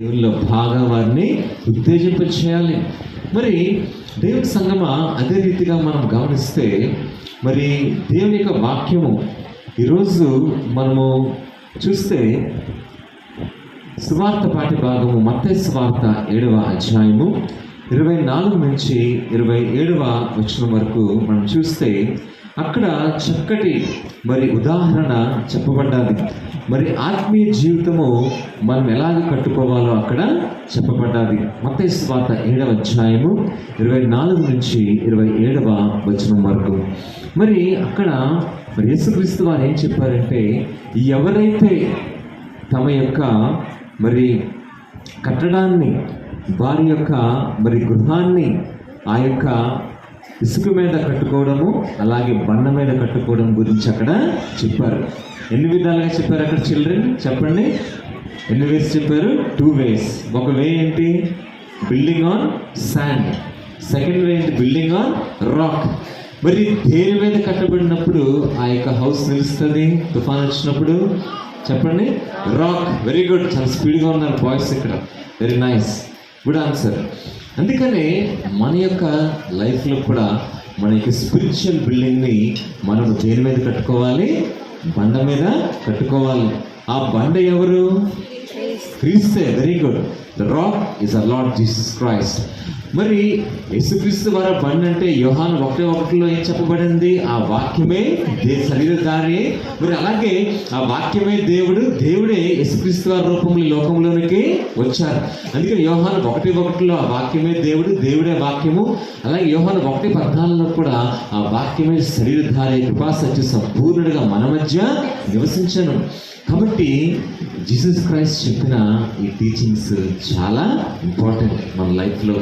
దేవుల్లో బాగా వారిని ఉత్తేజింప చేయాలి. మరి దేవుని సంగమ అదే రీతిగా మనం గమనిస్తే మరి దేవుని యొక్క వాక్యము ఈరోజు మనము చూస్తే సువార్త పాటి భాగము మత్తయి సువార్త ఏడవ అధ్యాయము ఇరవై నాలుగు నుంచి ఇరవై ఏడవ వచ్చిన వరకు మనం చూస్తే అక్కడ చక్కటి మరి ఉదాహరణ చెప్పబడ్డది. మరి ఆత్మీయ జీవితము మనం ఎలాగ కట్టుకోవాలో అక్కడ చెప్పబడ్డది. మత స్వాత ఏడవ అధ్యాయము ఇరవై నాలుగు నుంచి ఇరవై ఏడవ వచనం వరకు. మరి అక్కడ మరి యేసుక్రీస్తు వారు ఏం చెప్పారంటే ఎవరైతే తమ యొక్క మరి కట్టడాన్ని వారి యొక్క మరి గృహాన్ని ఆ యొక్క ఇసుక మీద కట్టుకోవడము అలాగే బండ మీద కట్టుకోవడం గురించి అక్కడ చెప్పారు. ఎన్ని విధాలుగా చెప్పారు అక్కడ చిల్డ్రన్? చెప్పండి. ఎన్ని వేస్ చెప్పారు? Two ways. ఒక వే ఏంటి? Building on sand second way ఏంటి? బిల్డింగ్ ఆన్ రాక్ మరి దేని మీద కట్టబడినప్పుడు ఆ యొక్క హౌస్ నిలుస్తుంది? తుఫాన్ వచ్చినప్పుడు? చెప్పండి. రాక్ వెరీ గుడ్ చాలా స్పీడ్గా ఉన్నారు బాయ్స్ ఇక్కడ. వెరీ నైస్ గుడ్ ఆన్సర్ అందుకనే మన యొక్క లైఫ్లో కూడా మన యొక్క స్పిరిచువల్ బిల్డింగ్ని మనం దేని మీద కట్టుకోవాలి? బండ మీద కట్టుకోవాలి. ఆ బండ ఎవరు? క్రీస్తే very good the rock is a Lord Jesus Christ మరి యేసుక్రీస్తు వారి బండి అంటే యోహాన్ ఒకటే ఒకటిలో ఏం చెప్పబడింది? ఆ వాక్యమే దే శరీరధారి మరి అలాగే ఆ వాక్యమే దేవుడు దేవుడే యేసుక్రీస్తు వారి రూపంలో లోకంలోనికి వచ్చారు. అందుకని యోహాన్ ఒకటి ఒకటిలో ఆ వాక్యమే దేవుడు దేవుడే వాక్యము. అలాగే యోహాన్ ఒకటి పద్నాలుగులో కూడా ఆ వాక్యమే శరీరధారి కృపా సత్య సంపూర్ణుడిగా మన మధ్య నివసించను. కాబట్టి జీసస్ క్రైస్ట్ చెప్పిన ఈ టీచింగ్స్ చాలా ఇంపార్టెంట్ మన లైఫ్లో